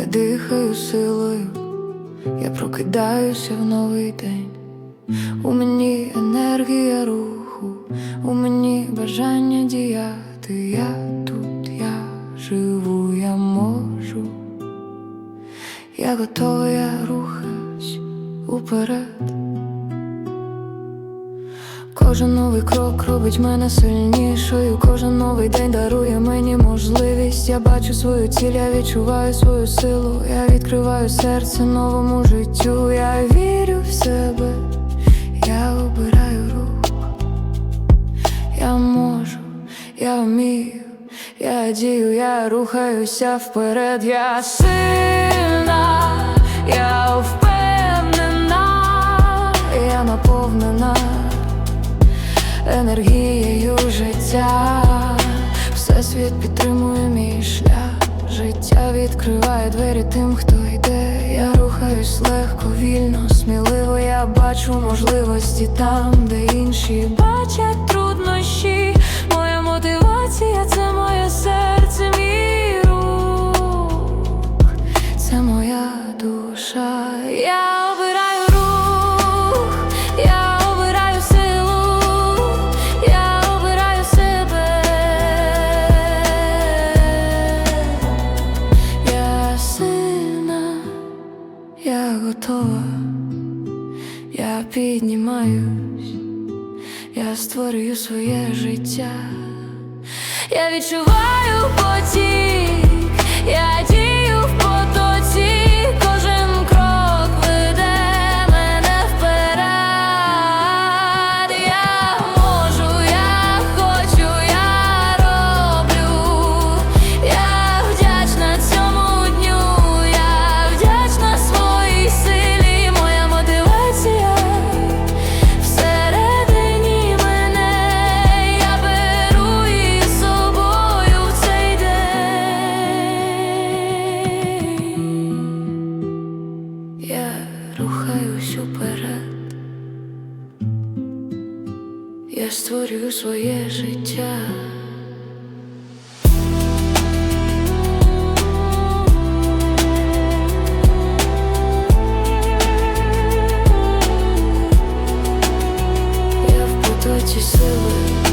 я дихаю силою, я прокидаюся в новий день. У мені енергія руху, у мені бажання діяти. Я тут, я живу, я можу, я готова, я рухаюсь уперед. Кожен новий крок робить мене сильнішою. Кожен новий день дарує мені можливість. Я бачу свою ціль, я відчуваю свою силу. Я відкриваю серце новому життю. Я вірю в себе, я обираю рух. Я можу, я вмію, я дію, я рухаюся вперед. Я сильна, енергією життя. Всесвіт підтримує мій шлях. Життя відкриває двері тим, хто йде. Я рухаюсь легко, вільно, сміливо. Я бачу можливості там, де інші бачать я готова, я піднімаюсь, я створюю своє життя. Я відчуваю потік, рухаюсь уперед, я створюю своє життя. Я в потоці сили